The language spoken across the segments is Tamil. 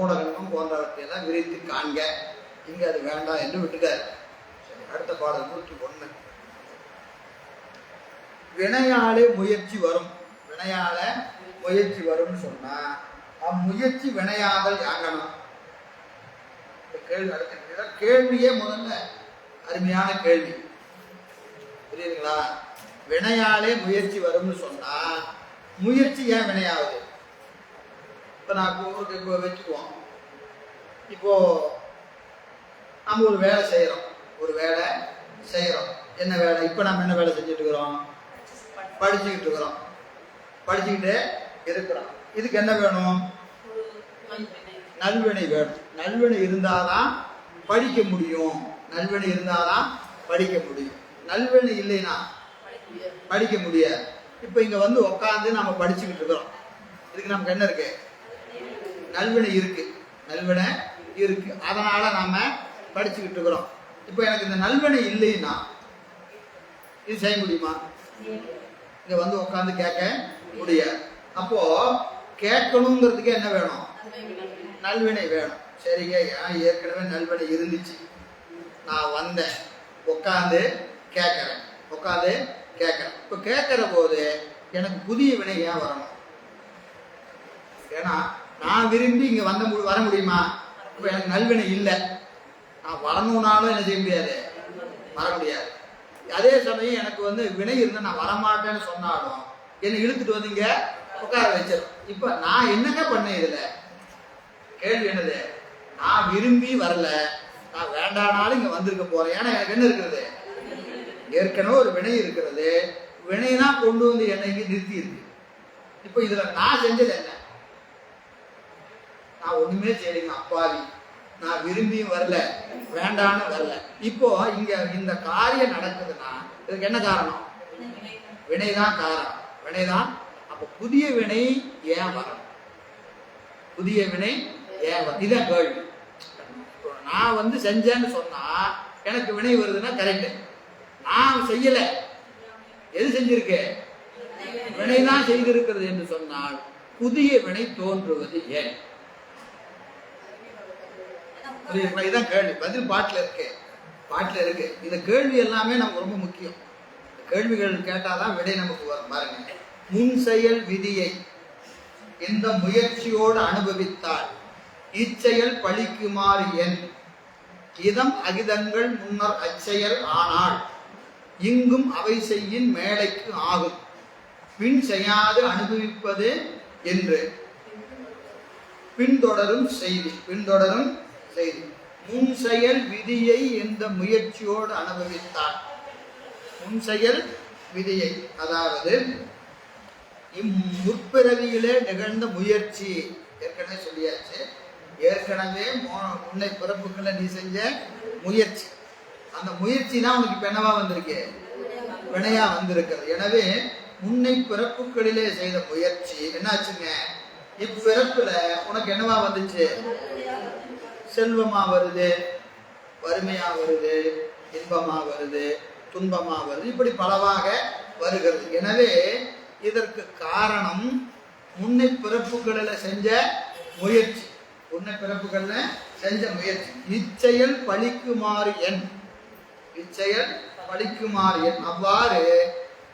மூடகன்மம் போன்றவற்றையெல்லாம் விரித்து காண்க. இங்க அது வேண்டாம் என்று விட்டுட்டார். சரி அடுத்த பாடல் நூற்றி ஒண்ணு வினையாலே முயற்சி வரும். வினையால முயற்சி வரும்னு சொன்னா அம்முயற்சி வினையாதல் யாங்கணும் இந்த கேள்வி அடுத்த கேள்வியே முதல்ல அருமையான கேள்வி. புரியுதுங்களா? வினையாலே முயற்சி வரும்னு சொன்னா முயற்சி ஏன் வினையாவது? இப்போ நான் இப்போ வச்சுக்குவோம். இப்போ நம்ம ஒரு வேலை செய்கிறோம் ஒரு வேலை செய்கிறோம் என்ன வேலை? இப்போ நம்ம என்ன வேலை செஞ்சுட்டு இருக்கிறோம் படிச்சுக்கிட்டு இருக்கிறோம். படிச்சுக்கிட்டு இருக்கிறோம். இதுக்கு என்ன வேணும்? நல்வினை வேணும். நல்வினை இருந்தாதான் படிக்க முடியும். நல்வினை இருந்தாதான் படிக்க முடியும். நல்வினை இல்லைன்னா படிக்க முடியாது. இப்போ இங்கே வந்து உட்காந்து நம்ம படிச்சுக்கிட்டு இருக்கிறோம். இதுக்கு நமக்கு என்ன இருக்குது நல்வினை இருக்கு. நல்வினை இருக்கு. அதனால நாம படிச்சுக்கிட்டு இருக்கிறோம். இப்போ எனக்கு இந்த நல்வினை இல்லைன்னா இது செய்ய முடியுமா? இங்க வந்து உட்காந்து கேட்க முடியாது. அப்போ கேட்கணுங்கிறதுக்கு என்ன வேணும்? நல்வினை வேணும். சரிங்க. ஏன் ஏற்கனவே நல்வினை இருந்துச்சு? நான் வந்தேன். உட்காந்து கேட்குறேன். உட்காந்து கேட்குறேன். இப்போ கேட்குற போது எனக்கு புதிய வினை ஏன் வரணும்? ஏன்னா நான் விரும்பி இங்கே வந்த வர முடியுமா? இப்போ எனக்கு நல்வினை இல்லை. நான் வரணும்னாலும் என்ன செய்ய முடியாது. வர முடியாது. அதே சமயம் எனக்கு வந்து வினை இருந்தால் நான் வரமாட்டேன்னு சொன்னாலும் என்னை இழுத்துட்டு வந்தீங்க உட்கார வச்சிடும் இப்போ நான் என்னங்க பண்ணேன் இதில்? கேள்வி என்னது? நான் விரும்பி வரல. நான் வேண்டானாலும் இங்க வந்திருக்க போறேன். ஏன்னா எனக்கு என்ன இருக்கிறது ஏற்கனவே ஒரு வினை இருக்கிறது. வினைனா கொண்டு வந்து என்னை இங்கே நிறுத்தி இருக்கு இப்போ இதுல நான் செஞ்சது என்ன? நான் ஒண்ணுமே செய்யலைங்க அப்பாவி. நான் விரும்பியும் வரல வேண்டான்னு வரல. இப்போ இங்க இந்த காரியம் நடக்குதுன்னா இதுக்கு என்ன காரணம்? வினைதான் காரணம். வினைதான் அப்ப புதிய வினை ஏன் வரணும்? புதிய வினை ஏன் வரும்? இதான் கேள்வி. இப்போ நான் வந்து செஞ்சேன்னு சொன்னா எனக்கு வினை வருதுன்னா கரெக்ட் நான் செய்யல. எது செஞ்சிருக்கேன் வினை தான் செய்திருக்கிறது என்று சொன்னால் புதிய வினை தோன்றுவது ஏன்? புரியுதுங்களா? இதுதான் கேள்வி. பதில் பாட்டில் இருக்கு. பாட்டில் இருக்கு. இந்த கேள்வி எல்லாமே நமக்கு ரொம்ப முக்கியம். கேள்விகள் கேட்டாதான் விடை நமக்கு வரும் பாருங்க. முன் செயல் விதியை இந்த முயற்சியோடு அனுபவித்தால் இச்செயல் பழிக்குமாறு என். இதம் அகிதங்கள் முன்னர் அச்செயல் ஆனால் இங்கும் அவை செய்யின் மேலைக்கு ஆகும். பின் செய்யாது அனுபவிப்பது என்று. பின்தொடரும் செய்தி. பின்தொடரும் செய்தி. முன் செயல் விதியை இந்த முயற்சியோடு அனுபவித்தார்? முன் செயல் விதியை அதாவது இம்முற்பிறவியிலே நிகழ்ந்த முயற்சி ஏற்கனவே சொல்லியாச்சு. ஏற்கனவே மோ- முன்னை பிறப்புகளை நீ செஞ்ச முயற்சி. அந்த முயற்சி தான் உனக்கு பெணவா வந்திருக்கு. வினையா வந்திருக்கிறது. எனவே முன்னை பிறப்புகளிலே செய்த முயற்சி என்னாச்சுங்க? இப்பிறப்புல உனக்கு என்னவா வந்துச்சு? செல்வமா வருது வறுமையா வருது இன்பமா வருது துன்பமா வருது இப்படி பலவாக வருகிறது. எனவே இதற்கு காரணம் முன்னை பிறப்புகளில் செஞ்ச முயற்சி. முன்னை பிறப்புகளில் செஞ்ச முயற்சி. இச்செயல் பழிக்குமாறு என் இச்செயல் பழிக்குமாறு என் அவ்வாறு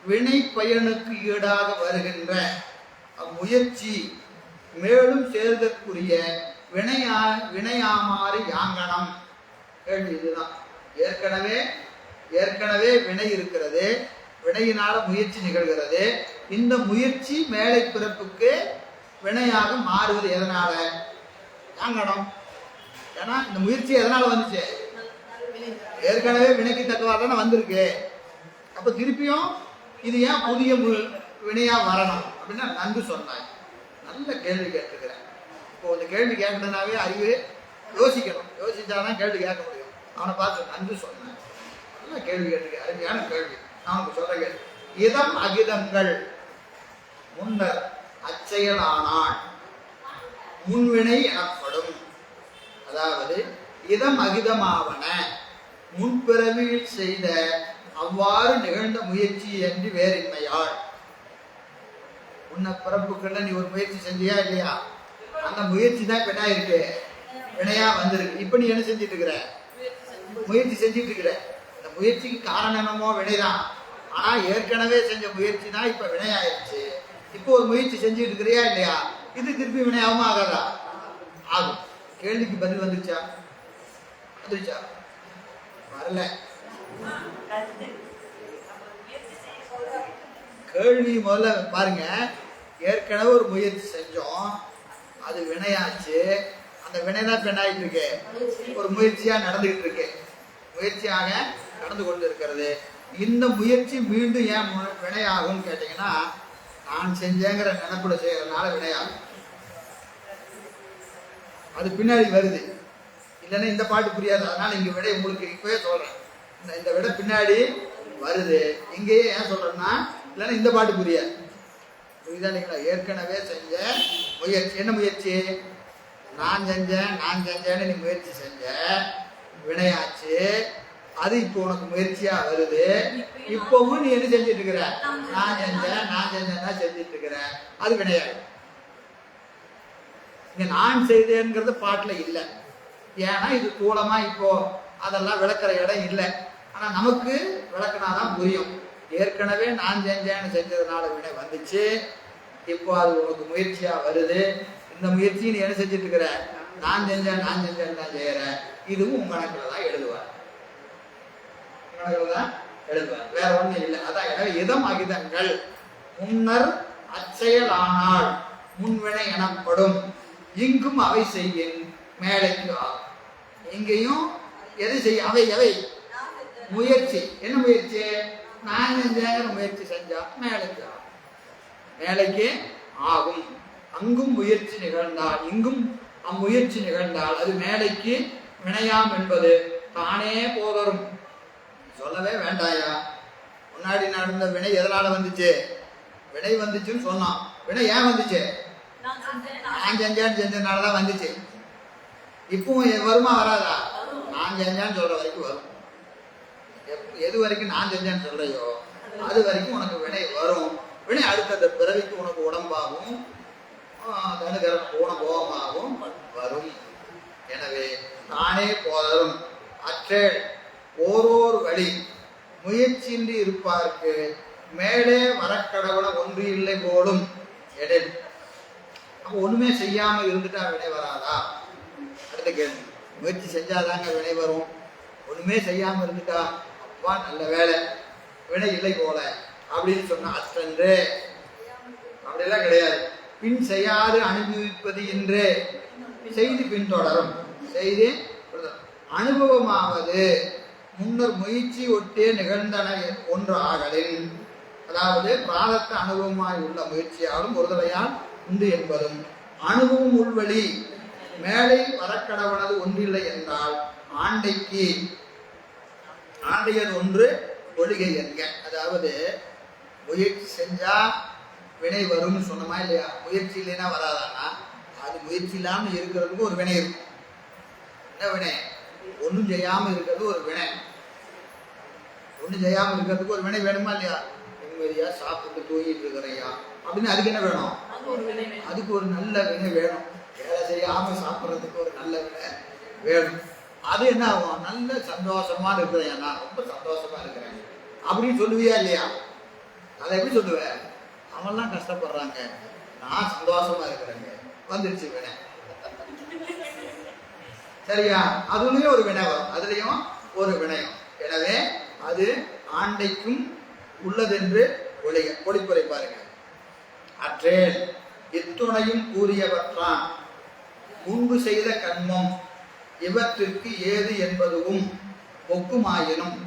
வினை பயனுக்கு ஈடாக வருகின்ற அம்முயற்சி மேலும் சேர்தற்குரிய வினையா வினையாமாறு யாங்கனம்? கேள்வி இதுதான். ஏற்கனவே ஏற்கனவே வினை இருக்கிறது வினையினால முயற்சி நிகழ்கிறது. இந்த முயற்சி மேலை பிறப்புக்கு வினையாக மாறுவது எதனால? யாங்கனம். ஏன்னா இந்த முயற்சி எதனால வந்துச்சு? ஏற்கனவே வினைக்கு தக்கவாறு தானே வந்திருக்கு. அப்ப திருப்பியும் இது ஏன் புதிய வினையா வரணும்? அப்படின்னா நன்கு சொன்னாய். நல்ல கேள்வி கேட்டிருக்கிறேன். இப்போ இந்த கேள்வி கேட்கணுன்னாவே அறிவு யோசிக்கணும். யோசிச்சாதான் கேள்வி கேட்க முடியும். அவனை பார்த்து நன்றி சொன்னேன். நல்ல கேள்வி கேட்டு அருமையான கேள்வி. நான் உங்களுக்கு சொல்ற கேள்வி இதம் அகிதங்கள் முன்னர் அச்செயலானான் முன்வினை எனப்படும். அதாவது இதம் அகிதமாவன. முன்பிறவியில் செய்த அவ்வாறு நிகழ்ந்த முயற்சி என்று வேறின்மையாள். உன்ன பிறப்புக்குள்ள நீ ஒரு முயற்சி செஞ்சியா இல்லையா? அந்த முயற்சி தான் இப்போ என்ன இருக்கு வினையா வந்திருக்கு. இப்ப நீ என்ன செஞ்சுட்டு இருக்கிற? முயற்சி செஞ்சுட்டு இருக்கிற. இந்த முயற்சிக்கு காரணம் என்னமோ வினைதான். ஆனா ஏற்கனவே செஞ்ச முயற்சி தான் இப்ப வினையாயிருச்சு. இப்போ ஒரு முயற்சி செஞ்சுட்டு இருக்கிறியா இல்லையா? இது திருப்பி வினையாகவும் ஆகாதா? ஆகும். கேள்விக்கு பதில் வந்துருச்சா? வந்துருச்சா? வரல. கேள்வி முதல்ல பாருங்க. ஏற்கனவே ஒரு முயற்சி செஞ்சோம். அது வினையாச்சு. அந்த வினை தான் பெண்ணாயிட்டு இருக்கு ஒரு முயற்சியா நடந்துகிட்டு இருக்கு. முயற்சியாக நடந்து கொண்டு இருக்கிறது இந்த முயற்சி மீண்டும் ஏன் வினையாகும்னு கேட்டீங்கன்னா நான் செஞ்சேங்கிற நினைப்புல செய்யறதுனால வினையாகும். அது பின்னாடி வருது. இல்லைன்னா இந்த பாட்டு புரியாது. அதனால இங்க விடை உங்களுக்கு இப்பவே சொல்றேன். இந்த இந்த விட பின்னாடி வருது. இங்கேயே ஏன் சொல்றேன்னா இல்லைன்னா இந்த பாட்டு புரியாது. புரியுதா இல்லைங்களா ஏற்கனவே செஞ்ச முயற்சி. என்ன முயற்சி? நான் செஞ்சேன் நான் செஞ்சேன்னு நீ முயற்சி செஞ்ச வினையாச்சு. அது இப்போ உனக்கு முயற்சியா வருது. இப்பவும் நீ என்ன செஞ்சிட்டு இருக்கிற? நான் செஞ்சேன் நான் செஞ்சேன் தான் செஞ்சுட்டு இருக்கிற. அது வினையாகும் இங்க நான் செய்தேங்கிறது பாட்டுல இல்லை. ஏன்னா இது தூளமா இப்போ அதெல்லாம் விளக்குற இடம் இல்லை. ஆனா நமக்கு விளக்குனாதான் புரியும். ஏற்கனவே நான் செஞ்சேன்னு செஞ்சதுனால வினை வந்துச்சு. இப்போ அது உனக்கு முயற்சியா வருது? இந்த முயற்சியை நீ என்ன செஞ்சுட்டு இருக்கிற நான் செஞ்சேன் நான் செஞ்சேன் நான் செய்கிறேன் இதுவும் உங்க கணக்கில் தான் எழுதுவார். கணக்கில் தான் எழுதுவார். வேற ஒன்றும் இல்லை. அதான் எனவே இதம் அகிதங்கள் முன்னர் அச்செயலானால் முன்வினை எனப்படும். இங்கும் அவை செய்யின் மேலைக்கு ஆகும் இங்கேயும் எது செய்ய அவை எவை முயற்சி. என்ன முயற்சி? நான் செஞ்சேங்கிற முயற்சி செஞ்சா மேலைக்கு ஆகும் மேலைக்கு ஆகும். அங்கும் முயற்சி நிகழ்ந்தால் இங்கும் அம்முயற்சி நிகழ்ந்தால் அது மேலைக்கு வினையாம் என்பது தானே போதரும். சொல்லவே வேண்டாயா? முன்னாடி நடந்த வினை எதனால வந்துச்சு? வினை வந்துச்சுன்னு சொன்னான். வினை ஏன் வந்துச்சு? நான் செஞ்சேன்னு செஞ்சதுனால தான் வந்துச்சு. இப்பவும் வருமா வராதா? நான் செஞ்சேன்னு சொல்ற வரைக்கும் வரும். எது வரைக்கும் நான் செஞ்சேன்னு சொல்றையோ அது வரைக்கும் உனக்கு வினை வரும். வினை அடுத்த பிறவிக்கு உனக்கு உடம்பாகும் தனுகரம் போன போகமாகவும் வரும். எனவே தானே போதரும். அற்றேள் ஓரோர் வழி. முயற்சியின்றி இருப்பார்க்கு. மேலே வரக்கடவுள ஒன்று இல்லை போலும். எடல் அப்போ ஒண்ணுமே செய்யாம இருந்துட்டா வினை வராதா? அடுத்த கேள்வி. முயற்சி செஞ்சாதாங்க வினை வரும். ஒண்ணுமே செய்யாம இருந்துட்டா? அப்பா நல்ல வேலை வினை இல்லை போல. அப்படின்னு சொன்ன அத்தன்று அப்படியெல்லாம் கிடையாது. பின் செய்யாது அனுபவிப்பது என்று செய்தி பின்தொடரும். செய்து அனுபவமாவது முன்னர் முயற்சி ஒட்டே நிகழ்ந்தன ஒன்று ஆகலின். அதாவது பிராரத்த அனுபவமாய் உள்ள முயற்சியாலும் ஒருதலையால் உண்டு என்பதும் அனுபவம் உள்வழி மேலை வரக்கடவனது ஒன்றில்லை என்றால் ஆண்டைக்கு ஆண்டையது ஒன்று ஒழுகை என்க. அதாவது முயற்சி செஞ்சா வினை வரும்னு சொன்னமா இல்லையா? முயற்சி இல்லைன்னா வராதானா அது முயற்சி இல்லாம இருக்கிறதுக்கு ஒரு வினை இருக்கும். என்ன வினை? ஒண்ணும் செய்யாம இருக்கிறது ஒரு வினை. ஒண்ணும் செய்யாம இருக்கிறதுக்கு ஒரு வினை வேணுமா இல்லையா? நிம்மதியா சாப்பிட்டு தூங்கிட்டு இருக்கிறையா அப்படின்னு அதுக்கு என்ன வேணும்? அதுக்கு ஒரு நல்ல வினை வேணும். வேலை செய்யாம சாப்பிட்றதுக்கு ஒரு நல்ல வினை வேணும். அது என்ன ஆகும்? நல்ல சந்தோஷமா இருக்கிறேன் நான் ரொம்ப சந்தோஷமா இருக்கிறேன். அப்படின்னு சொல்லுவியா இல்லையா? அதை எப்படி சொல்லுவேன்? அவன்லாம் கஷ்டப்படுறாங்க. நான் சந்தோஷமா இருக்கிறேங்க. வந்துடுச்சு வினை. சரியா? அதுலயும் ஒரு வினை வரும். அதுலயும் ஒரு வினயம். எனவே அது ஆண்டைக்கும் உள்ளதென்று ஒளிக ஒளிப்புரை பாருங்க. அற்றேன் இத்துணையும் கூறியவற்றான். முன்பு செய்த கண்மம் இவற்றிற்கு ஏது என்பதுவும் ஒக்குமாயினும்.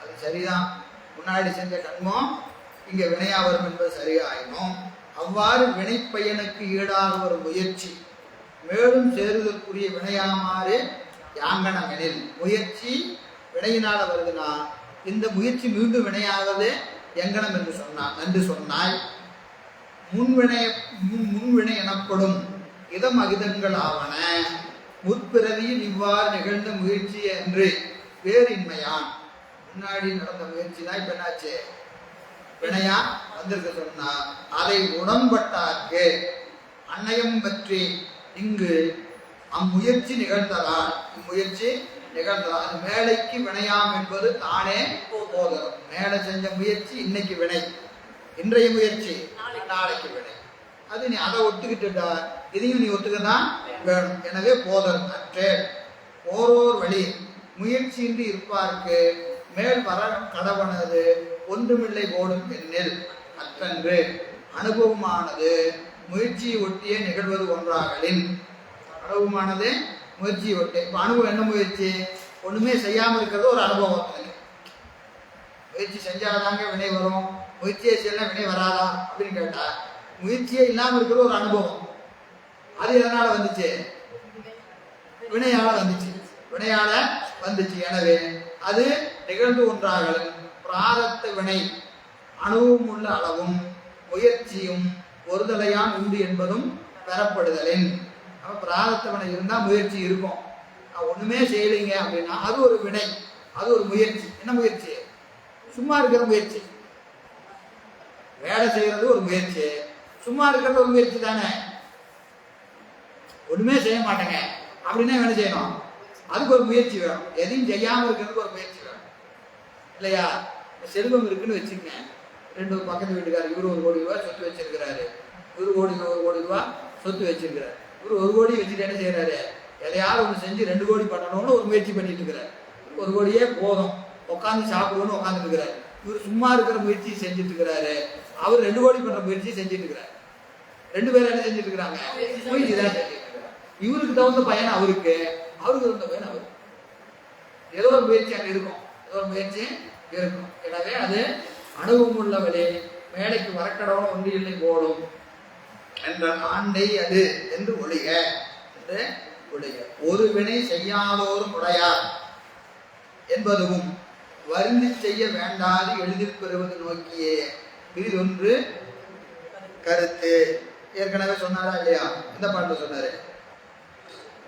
அது சரிதான். முன்னாடி செஞ்ச கண்மம் இங்கே வினையாவரம் என்பது சரியாயினும் அவ்வாறு வினைப்பயனுக்கு ஈடாக ஒரு முயற்சி மேலும் சேருதற்குரிய வினையாமாறு யாங்கனமெனில் முயற்சி வினையினால வருதுனா இந்த முயற்சி மீண்டும் வினையாவது எங்கனம் என்று சொன்னான் என்று சொன்னாய் முன்வினை முன் முன்வினை எனப்படும் இதம் அகிதங்கள் ஆவன முற்பிறவியில் இவ்வாறு நிகழ்ந்த முயற்சி என்று வேறின்மையான். முன்னாடி நடந்த முயற்சி தான் இப்ப என்னாச்சு? வினையா வந்திருக்க சொன்னா அதை உடம்பட்டார்க்கு அன்னையம் பற்றி இங்கு அம்முயற்சி நிகழ்ந்ததால் இம்முயற்சி நிகழ்ந்ததால் அது மேலைக்கு வினையாம் என்பது தானே போதரும் மேலே செஞ்ச முயற்சி இன்னைக்கு வினை. இன்றைய முயற்சி நாளைக்கு வினை. அது நீ அதை ஒத்துக்கிட்டுடா இதையும் நீ ஒத்துக்கதான் வேணும். எனவே போதரும் அற்றே. ஓரோர் வழி முயற்சியின்றி இருப்பார்க்கு மேல் வர கடவனது ஒன்றுமில்லை போடும் பெண்ணில் அற்றன்று அனுபவமானது முயற்சியை ஒட்டியே நிகழ்வது ஒன்றாகலின். அனுபவமானது முயற்சியை ஒட்டி. இப்போ அனுபவம் என்ன முயற்சி? ஒன்றுமே செய்யாமல் இருக்கிறது ஒரு அனுபவம் எனக்கு முயற்சி செஞ்சாதாங்க வினை வரும். முயற்சியை செய்யலாம் வினை வராதா? அப்படின்னு கேட்டால் முயற்சியே இல்லாமல் இருக்கிற ஒரு அனுபவம். அது எதனால் வந்துச்சு? வினையால் வந்துச்சு. வினையால் வந்துச்சு. எனவே அது நிகழ்ந்து ஒன்றாகலன். பிராரத்த வினை அணுவும் உள்ள அளவும் முயற்சியும் ஒருதலையான் உண்டு என்பதும் பெறப்படுதலின். அப்ப பிராரத்த வினை இருந்தா முயற்சி இருக்கும். நான் ஒண்ணுமே செய்யலைங்க அப்படின்னா அது ஒரு வினை அது ஒரு முயற்சி. என்ன முயற்சி? சும்மா இருக்கிற முயற்சி. வேலை செய்யறது ஒரு முயற்சி. சும்மா இருக்கிறது ஒரு முயற்சி தானே. ஒண்ணுமே செய்ய மாட்டேங்க. அப்படின்னா என்ன செய்யணும்? அதுக்கு ஒரு முயற்சி வேணும். எதையும் செய்யாம இருக்கிறதுக்கு ஒரு முயற்சி வேணும். இல்லையா? செல்வம் இருக்குன்னு வச்சுக்கங்க. ரெண்டு பக்கத்து வீட்டுக்காரர் இவரு ஒரு கோடி ரூபா சொத்து வச்சிருக்கிறாரு. இவரு கோடி ஒரு கோடி ரூபா சொத்து வச்சிருக்கிறார். இவரு ஒரு கோடி வச்சுட்டு என்ன செய்யறாரு எதையாவது ஒன்று செஞ்சு ரெண்டு கோடி பண்ணணும்னு ஒரு முயற்சி பண்ணிட்டு இருக்கிறார். ஒரு கோடியே போதும். உட்காந்து சாப்பிடுவோம்னு உட்காந்துட்டு இவர் சும்மா இருக்கிற முயற்சி செஞ்சுட்டு இருக்கிறாரு. அவர் ரெண்டு கோடி பண்ற முயற்சி செஞ்சுட்டு இருக்கிறார். ரெண்டு பேரும் என்ன செஞ்சுட்டு இருக்கிறாங்க? முயற்சி தான் செஞ்சுட்டு இவருக்கு தகுந்த பயன் அவருக்கு. அவருக்கு தகுந்த பயன் அவருக்கு. ஏதோ ஒரு முயற்சி அங்கே இருக்கும். ஏதோ ஒரு முயற்சி இருக்கும் எனவே அது அனுபவம் உள்ளவளே மேலைக்கு வரக்கடவுள் ஒன்று இல்லை போலும். என்ற ஆண்டை அது என்று ஒழிக. என்று ஒழிக. ஒரு வினை செய்யாதோரும் உடையார் என்பதும் வருந்தி செய்ய வேண்டாது எளிதில் பெறுவது நோக்கியே. பிரிதொன்று கருத்து. ஏற்கனவே சொன்னாரா இல்லையா? இந்த பாட்டு சொன்னாரு.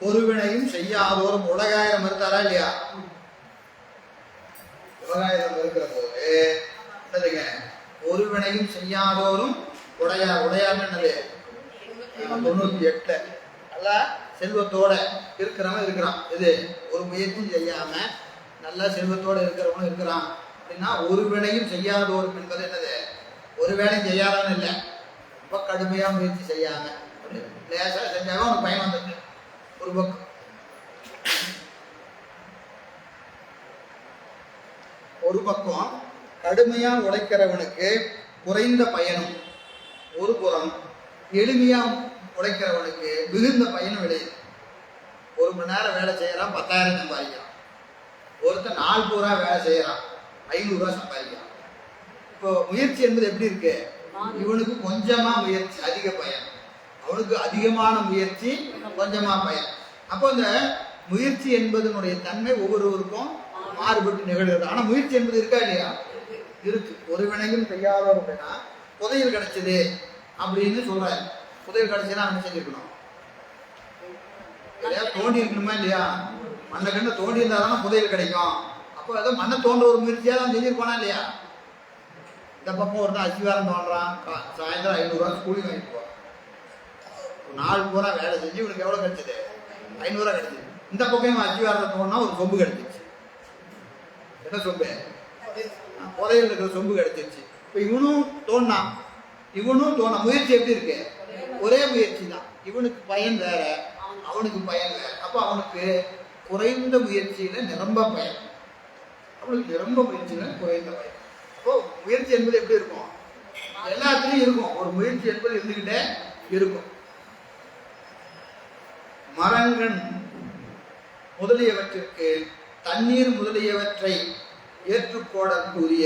ஒரு வினையும் செய்யாதோரும் உலகாயிரம் மறுத்தாரா இல்லையா? உலகாயிரம் இருக்கிற போது என்னதுங்க? ஒரு வினையும் செய்யாதோரும் உடையா உடையார்னு என்னது? தொண்ணூத்தி எட்டு நல்ல செல்வத்தோட இருக்கிறவன் இருக்கிறான். இது ஒரு முயற்சியும் செய்யாம நல்ல செல்வத்தோட இருக்கிறவனும் இருக்கிறான். அப்படின்னா ஒரு வினையும் செய்யாதோரும் என்பது என்னது? ஒரு வேலையும் செய்யாதவன் இல்லை. ரொம்ப கடுமையா முயற்சி செய்யாம லேசா செஞ்சாலும் அவனுக்கு பயன் வந்துருக்கு ஒரு பக்கம். ஒரு பக்கம் கடுமையாக உழைக்கிறவனுக்கு குறைந்த பயனும் ஒரு புறம் எளிமையாக உழைக்கிறவனுக்கு மிகுந்த பயனும் விளையுது ஒரு மணி நேரம் வேலை செய்கிறான் பத்தாயிரம் சம்பாதிக்கிறான். ஒருத்தன் நாலு பூரா வேலை செய்கிறான் ஐநூறுரூவா சம்பாதிக்கிறான். இப்போ முயற்சி என்பது எப்படி இருக்கு? இவனுக்கு கொஞ்சமாக முயற்சி அதிக பயன். அவனுக்கு அதிகமான முயற்சி கொஞ்சமாக பயன். அப்போ இந்த முயற்சி என்பதனுடைய தன்மை ஒவ்வொருவருக்கும் மாறுபட்டு நிகழ்கிறது. ஆனா முயற்சி என்பது இருக்கா இல்லையா? இருக்கு. ஒரு வினையும் செய்யாதவர் அப்படின்னா புதையல் கிடைச்சது அப்படின்னு சொல்றாரு. புதையல் கிடைச்சதுன்னா என்ன செஞ்சுக்கணும் எதையா தோண்டி இருக்கணுமா இல்லையா? மண்ணை கண்டு தோண்டி இருந்தா தானே புதையல் கிடைக்கும். அப்போ ஏதோ மண்ணை தோன்ற ஒரு முயற்சியா தான் செஞ்சிருப்பானா இல்லையா? இந்த பக்கம் ஒரு நாள் அசிவாரம் தோன்றான். சாயந்தரம் ஐநூறுரூவா ஸ்கூலிங் வாங்கிட்டு போவான். நாள் பூரா வேலை செஞ்சு இவனுக்கு எவ்வளோ கிடைச்சது? ஐநூறுரூவா கிடைச்சது. இந்த பக்கம் இவன் அசிவாரத்தை தோணுனா ஒரு கொம்பு கிடைச்சிச்சு என்ன சொம்பு? புதையில் இருக்கிற சொம்பு கிடைச்சிருச்சு. இப்போ இவனும் தோணான் இவனும் தோணும் முயற்சி எப்படி இருக்கு? ஒரே முயற்சி தான். இவனுக்கு பயன் வேற அவனுக்கு பயன் வேற. அப்போ அவனுக்கு குறைந்த முயற்சியில நிரம்ப பயன். அவனுக்கு நிரம்ப முயற்சியில குறைந்த பயன். அப்போ முயற்சி என்பது எப்படி இருக்கும்? எல்லாத்துலயும் இருக்கும். ஒரு முயற்சி என்பது இருந்துகிட்டே இருக்கும். மரங்கள் முதலியவற்றிற்கு தண்ணீர் முதலியவற்றை ஏற்றுக்கோடக்கூடிய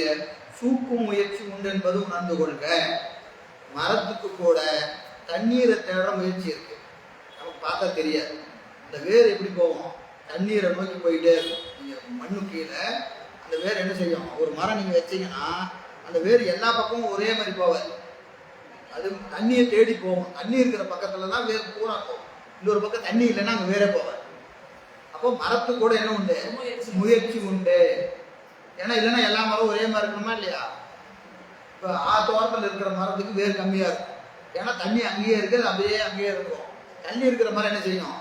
சூக்கும் முயற்சி உண்டு என்பது உணர்ந்து கொள்க. மரத்துக்கு கூட தண்ணீரை தேட முயற்சி இருக்கு. நமக்கு பார்த்தா தெரியாது. இந்த வேர் எப்படி போகும்? தண்ணீரை நோக்கி போயிட்டே இருக்கும். நீங்கள் மண்ணு கீழே அந்த வேர் என்ன செய்யும்? ஒரு மரம் நீங்கள் வச்சீங்கன்னா அந்த வேர் எல்லா பக்கமும் ஒரே மாதிரி போவாது அது தண்ணியை தேடி போகும். தண்ணி இருக்கிற பக்கத்துல தான் வேர் பூரா போகும். இன்னொரு பக்கம் தண்ணி இல்லைன்னா அங்கே வேறே போவார் அப்போ மரத்து கூட என்ன உண்டு? முயற்சி. முயற்சி உண்டு. ஏன்னா இல்லைன்னா எல்லா மரம் ஒரே மாதிரி இருக்கணுமா இல்லையா? இப்போ ஆ தோட்டத்தில் இருக்கிற மரத்துக்கு வேர் கம்மியாக இருக்கும். ஏன்னா தண்ணி அங்கேயே இருக்குது அது அப்படியே அங்கேயே இருக்கும். தண்ணி இருக்கிற மரம் என்ன செய்யும்?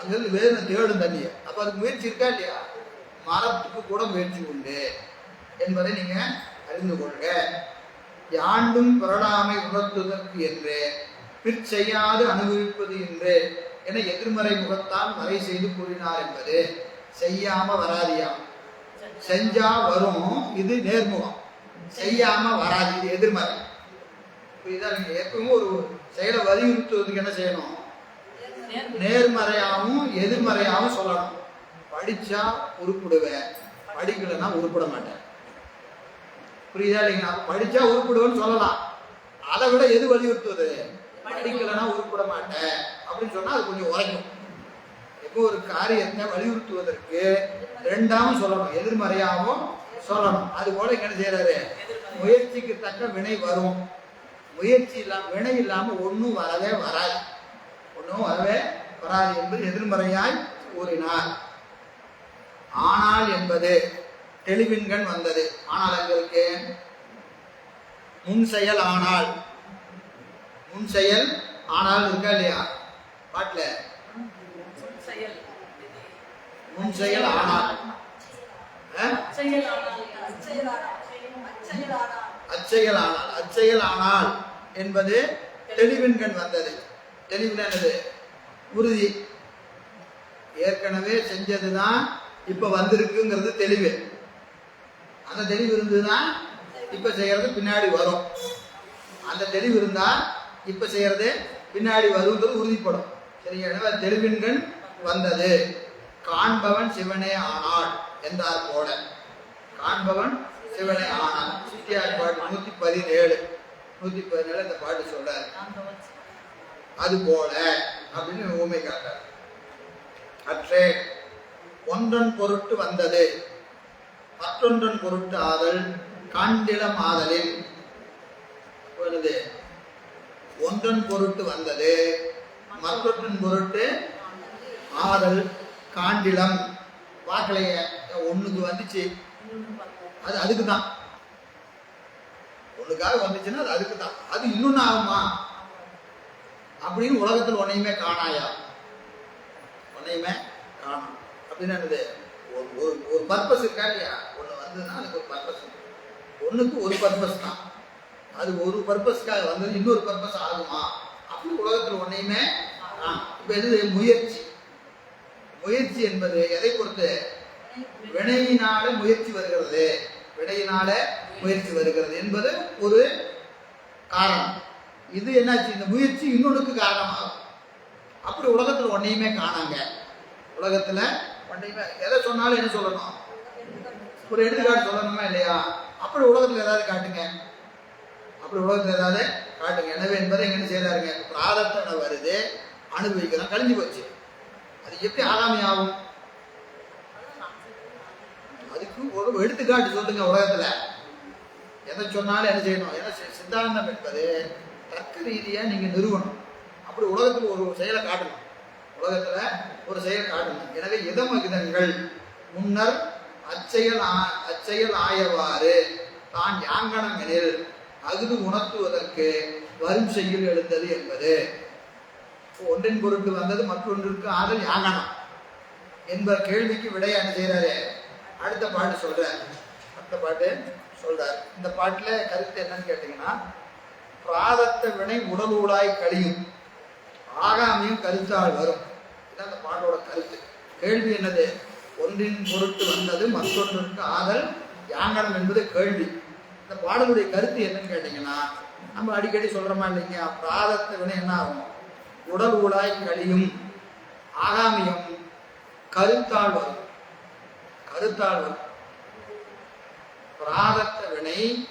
அங்கேருந்து வேறு தேடும் தண்ணியை. அப்போ அதுக்கு முயற்சி இருக்கா இல்லையா? மரத்துக்கு கூட முயற்சி உண்டு என்பதை நீங்கள் அறிந்து கொள்க. யாண்டும் புரளாமை உணர்த்துவதற்கு என்று பிற்செய்யாது அனுபவிப்பது என்று என எதிர்மறை முகத்தால் மறை செய்து கூறினார் என்பது செய்யாம வராதியா? செஞ்சா வரும் இது நேர்முகம். செய்யாம வராது இது எதிர்மறை. புரியுதா நீங்க எப்பவும் ஒரு செயலை வலியுறுத்துவதுக்கு என்ன செய்யணும்? நேர்மறையாகவும் எதிர்மறையாகவும் சொல்லணும். படிச்சா உருப்பிடுவேன் படிக்கலைன்னா உருப்பிட மாட்டேன். புரியுதா இல்லைங்களா? படிச்சா உருப்பிடுவேன்னு சொல்லலாம். அதை விட எது வலியுறுத்துவது? படிக்கலன்னா உருப்பிட மாட்டேன் அப்படின்னு சொன்னா அது கொஞ்சம் உரைக்கும். எப்போ ஒரு காரியத்தை வலியுறுத்துவதற்கு ரெண்டாவும் சொல்லணும். எதிர்மறையாகவும் சொல்லணும். அது போல என்ன செய்யறாரு முயற்சிக்கு தக்க வினை வரும். முயற்சி இல்லாம வினை இல்லாம ஒன்றும் வரவே வராது. ஒன்றும் வரவே வராது என்பது எதிர்மறையாய் கூறினார். ஆனால் என்பது தெளிவின்கண் வந்தது. ஆனால் எங்களுக்கு முன் செயல் ஆனால். முன் செயல் ஆனால் இருக்கா இல்லையா? பாட்டுல. முன் செயல் ஆனால்? அச்செயல் ஆனால் அச்செயல் ஆனால் என்பது தெளிவின்கண் வந்தது. தெளிவுல என்னது? உறுதி. ஏற்கனவே செஞ்சதுதான் இப்ப வந்திருக்குங்கிறது தெளிவு. அந்த தெளிவு இருந்ததுன்னா இப்ப செய்யறது பின்னாடி வரும். அந்த தெளிவு இருந்தா இப்ப செய்யறது பின்னாடி வருவது உறுதிப்படும். சரியா எனவே தெளிவின்கண் வந்தது. காண்பவன் சிவனே ஆனாள் என்றார் போல. காண்பவன் சிவனே ஆனான் சித்தியார் பாட்டு நூத்தி பதினேழு நூத்தி பதினேழு இந்த பாட்டு சொல்றார். அது போல அப்படின்னு ஊமை காட்டார் அற்றே ஒன்றன் பொருட்டு வந்தது. மற்றொன்றன் பொருட்டு ஆதல் காண்டிடம் ஆதலில் ஒன்றன் பொருட்டு வந்தது மற்றொற்றின் பொருட்டு ஆதல் காண்டிலம் வாக்கலைய ஒண்ணுக்கு வந்துச்சு. அது அதுக்கு தான் ஒண்ணுக்காக வந்துச்சுன்னா அது அதுக்கு தான் அது இன்னொன்னு ஆகுமா? அப்படின்னு உலகத்தில் ஒன்னையுமே காணாயா? ஒன்னையுமே காணும். அப்படின்னு என்னது? ஒரு ஒரு ஒரு பர்பஸ் இருக்கா இல்லையா? ஒன்று வந்ததுன்னா அதுக்கு ஒரு பர்பஸ் ஒன்றுக்கு ஒரு பர்பஸ் தான். அது ஒரு பர்பஸ்க்காக வந்தது இன்னொரு பர்பஸ் ஆகுமா? அப்படி உலகத்தில் ஒன்றையுமே இப்போ எது முயற்சி. முயற்சி என்பது எதை பொறுத்து? வினையினால முயற்சி வருகிறது. வினையினால முயற்சி வருகிறது என்பது ஒரு காரணம். இது என்னாச்சு? இந்த முயற்சி இன்னொன்றுக்கு காரணமாகும். அப்படி உலகத்தில் ஒன்றையுமே காணாங்க. உலகத்தில் ஒன்றையுமே எதை சொன்னாலும் என்ன சொல்லணும்? ஒரு எடுத்துக்காட்டு சொல்லணுமா இல்லையா? அப்படி உலகத்தில் ஏதாவது காட்டுங்க. அப்படி உலகத்தில் ஏதாவது காட்டுங்க எனவே என்பதை எங்க செய்யறாருங்க பிராரத்தனை வருது. அனுபவிக்கிறோம். கழிஞ்சு போச்சு. அது எப்படி ஆகாமி ஆகும்? அதுக்கு ஒரு எடுத்துக்காட்டு சொல்லுங்க உலகத்துல. எதை சொன்னாலும் என்ன செய்யணும்? ஏன்னா சித்தாந்தம் என்பது தர்க்க ரீதியா நீங்க நிறுவனம் அப்படி உலகத்துல ஒரு செயலை காட்டணும். உலகத்துல ஒரு செயல் காட்டணும். எனவே இதமகிதங்கள் முன்னர் அச்செயல் ஆ- அச்செயல் ஆயவாறு தான் யாங்கனம் எனில் அஃது உணர்த்துவதற்கு வரும் செய்யுள் எழுந்தது என்பது. ஒன்றின் பொருட்டு வந்தது மற்றொன்றிற்கு ஆதல் யாங்கனம் என்ப கேள்விக்கு விடை என்ன செய்யறாரு அடுத்த பாட்டு சொல்றாரு. அடுத்த பாட்டு சொல்றார். இந்த பாட்டுல கருத்து என்னன்னு கேட்டீங்கன்னா பிராதத்த வினை உடலூடாய் கழியும் ஆகாமியும் கருத்தால் வரும். இதுதான் அந்த பாட்டோட கருத்து. கேள்வி என்னது? ஒன்றின் பொருட்டு வந்தது மற்றொன்றிற்கு ஆதல் யாங்கனம் என்பது கேள்வி. இந்த பாடலுடைய கருத்து என்னன்னு கேட்டீங்கன்னா நம்ம அடிக்கடி சொல்றோமா இல்லைங்க பிராதத்தை வினை என்ன ஆகும்? உடல் ஊழாய் கழியும் ஆகாமியம் கருத்தால் வரும். கருத்தால் வரும். பிராதத்த வினை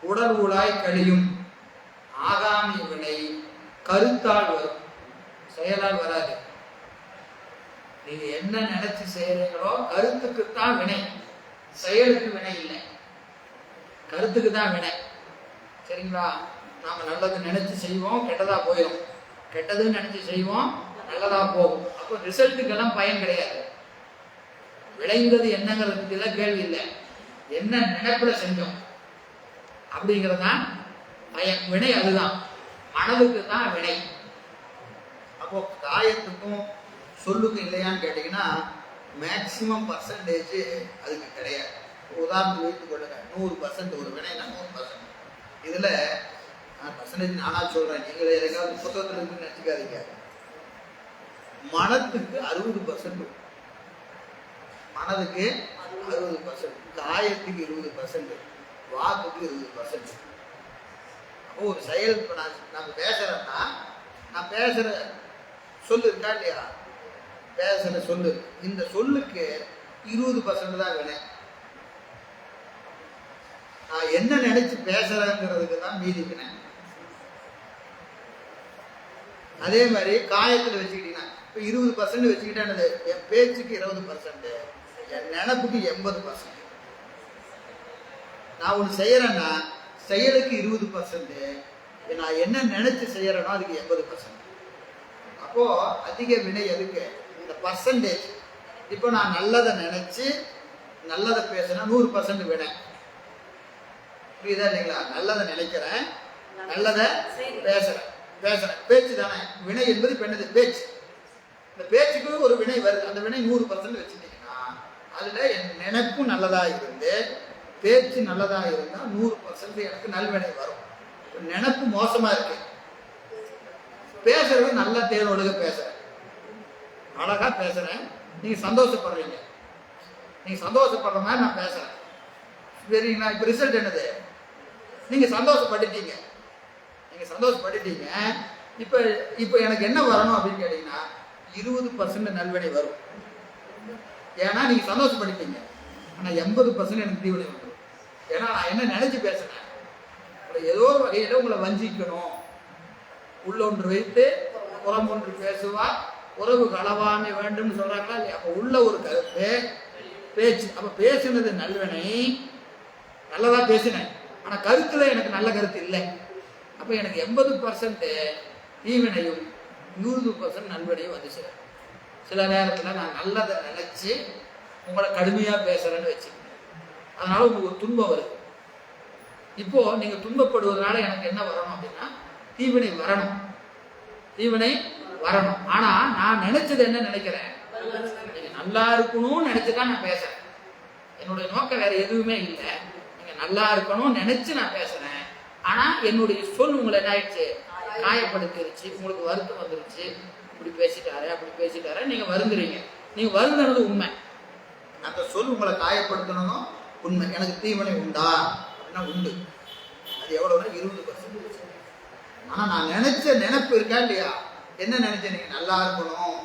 உடல் ஊழாய் கழியும் ஆகாமி வினை கருத்தால் வரும். செயலால் வராது. நீங்க என்ன நினைச்சு செய்யறீங்களோ கருத்துக்குத்தான் வினை. செயலுக்கு வினை இல்லை. கருத்துக்கு தான் வினை சரிங்களா? நாம் நல்லது நினைச்சு செய்வோம் கெட்டதாக போயிடும் கெட்டதுன்னு நினைச்சு செய்வோம் நல்லதாக போகும். அப்போ ரிசல்ட்டுக்கெல்லாம் பயன் கிடையாது. விளைந்தது என்னங்கிறத பற்றிலாம் கேள்வி இல்லை. என்ன நினைப்பில் செஞ்சோம்? அப்படிங்கிறது தான் பயன். வினை அதுதான். மனதுக்கு தான் வினை. அப்போ காயத்துக்கும் சொல்லுக்கும் இல்லையான்னு கேட்டிங்கன்னா மேக்சிமம் பர்சன்டேஜ் அதுக்கு கிடையாது. உதாரணத்துக்கு வைத்துக் கொள்ளுங்க. நூறு பர்சன்ட் ஒரு வினைனா நூறு பர்சன்ட் இதில் பர்சன்டேஜ் நானா சொல்கிறேன் நீங்கள் எதுக்காவது புத்தகத்தில் இருக்குன்னு நினச்சிக்காதீங்க. மனத்துக்கு அறுபது பர்சன்ட் மனதுக்கு அறுபது பர்சன்ட் காயத்துக்கு இருபது பர்சன்ட் வாக்குக்கு இருபது பர்சன்ட் அப்போ ஒரு செயல் இப்போ நான் நம்ம பேசுகிறேன்னா நான் பேசுகிற சொல்லு இருக்கா இல்லையா? பேசுகிற சொல்லு. இந்த சொல்லுக்கு இருபது பர்சன்ட் தான் வினை. நான் என்ன நினைச்சு பேசுறேங்கிறதுக்கு தான் மீதி வினை அதே மாதிரி காயத்தில் வச்சுக்கிட்டீங்கன்னா இப்போ இருபது பர்சன்ட் வச்சுக்கிட்டேன் என் பேச்சுக்கு இருபது பர்சன்ட் என் நினப்புக்கு எண்பது பர்சன்ட் நான் ஒன்று செய்யறேன்னா செயலுக்கு இருபது பர்சன்ட் நான் என்ன நினைச்சு செய்யறேனோ அதுக்கு எண்பது பர்சன்ட் அப்போ அதிக வினை எதுக்கு? இந்த பர்சன்டேஜ் இப்போ நான் நல்லதை நினைச்சு நல்லதை பேசுனா நூறு பர்சன்ட் வினை. புரியுதா இல்லைங்களா? நல்லதை நினைக்கிறேன். நல்லதை. பேசுறேன். பேசுறேன். பேச்சு தானே? வினை என்பது என்னது பேச்சு. இந்த பேச்சுக்கு ஒரு வினை வருது. அந்த வினை நூறு பர்சன்ட் வச்சுட்டீங்கன்னா அதுல என் நினைப்பும் நல்லதா இருந்து பேச்சு நல்லதா இருந்தா நூறு பர்சன்ட் எனக்கு நல்வினை வரும். நினைப்பு மோசமா இருக்கு. பேசுறது நல்லா தேனொழுக பேசுறேன். அழகா பேசுறேன். நீங்க சந்தோஷப்படுறீங்க. நீங்க சந்தோஷப்படுற மாதிரி நான் பேசுறேன். சரிங்களா? இப்ப ரிசல்ட் என்னது? நீங்க சந்தோஷப்பட்டுட்டீங்க. நீங்க சந்தோஷப்பட்டுட்டீங்க. இப்ப இப்ப எனக்கு என்ன வரணும் அப்படின்னு கேட்டீங்கன்னா இருபது பர்சன்ட் நல்வினை வரும். ஏன்னா நீங்க சந்தோஷப்பட்டுட்டீங்க. ஆனா எண்பது பர்சன்ட் எனக்கு தீவினை வந்துடும் ஏன்னா நான் என்ன நினைச்சு பேசுறேன்? உங்களை ஏதோ ஒரு வகையில உங்களை வஞ்சிக்கணும். உள்ளொன்று வைத்து புறம் ஒன்று பேசுவார் உறவு களவாமை வேண்டும்னு சொல்றாங்களா இல்லையா? அப்ப உள்ள ஒரு கருத்து பேச்சு. அப்ப பேசுனது நல்வினை. நல்லதா பேசினேன். ஆனால் கருத்தில் எனக்கு நல்ல கருத்து இல்லை. அப்போ எனக்கு எண்பது பர்சன்ட் தீவினையும் நூறு பர்சன்ட் நல்வினையும் வந்து சேரும். சில நேரத்தில் நான் நல்லதை நினச்சி உங்களை கடுமையாக பேசுகிறேன்னு வச்சுக்கோங்க. அதனால் உங்களுக்கு ஒரு துன்பம் வருது. இப்போது நீங்கள் துன்பப்படுவதனால எனக்கு என்ன வரணும் அப்படின்னா தீவினை வரணும். தீவினை வரணும். ஆனால் நான் நினச்சது என்ன நினைக்கிறேன்? நீங்கள் நல்லா இருக்கணும்னு நினச்சி தான் நான் பேசுகிறேன் என்னுடைய நோக்கம் வேறு எதுவுமே இல்லை. நல்லா இருக்கணும்னு நினைச்சு நான் பேசுறேன். ஆனா என்னுடைய சொல் உங்களை என்ன ஆயிடுச்சு காயப்படுத்திருச்சு உங்களுக்கு வருத்தம் வந்துருச்சு. இப்படி பேசிட்டாரு அப்படி பேசிட்டாரு நீங்க வருந்துறீங்க. நீங்க வருந்துறது உண்மை. அந்த சொல் உங்களை காயப்படுத்தணும் உண்மை. எனக்கு தீவனை உண்டா? அப்படின்னா உண்டு. அது எவ்வளவுனா இருபது பர்சன்ட் ஆனா நான் நினைச்ச நினைப்பு இருக்கா இல்லையா? என்ன நினைச்ச நீங்க நல்லா இருக்கணும்.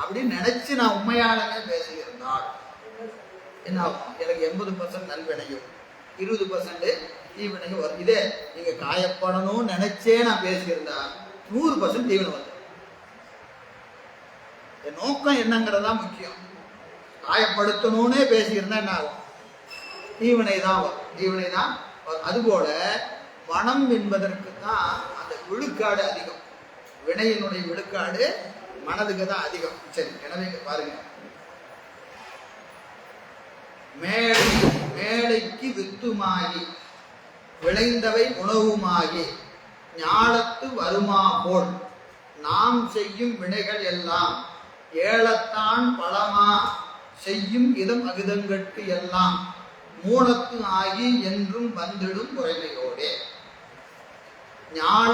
அப்படின்னு நினைச்சு நான் உண்மையானவே பேசியிருந்தால் என்ன ஆகும்? எனக்கு எண்பது பர்சன்ட் நல்வினையும் இருபது பர்சன்ட் தீவினையும் வரும். இதே நீங்கள் காயப்படணும்னு நினைச்சே நான் பேசியிருந்தா நூறு பர்சன்ட் தீவினை வந்து என் நோக்கம் என்னங்கிறதா முக்கியம். காயப்படுத்தணும்னே பேசியிருந்தா என்ன ஆகும்? தீவினை தான் வரும். தீவினை தான் வரும். அதுபோல மனம் என்பதற்கு தான் அந்த விழுக்காடு அதிகம். வினையினுடைய விழுக்காடு மனதுக்கு தான் அதிகம். சரி எனவே பாருங்க. மேடை மேடைக்கு வித்துமாகி விளைந்தவை உணவுமாகி ஞாலத்து வருமா போல் நாம் செய்யும் வினைகள் எல்லாம் ஏலத்தான் பழமா செய்யும் இதம் அகிதங்கட்கு எல்லாம் மூலத்து ஆகி என்றும் வந்திடும் குறைமையோடே ஞான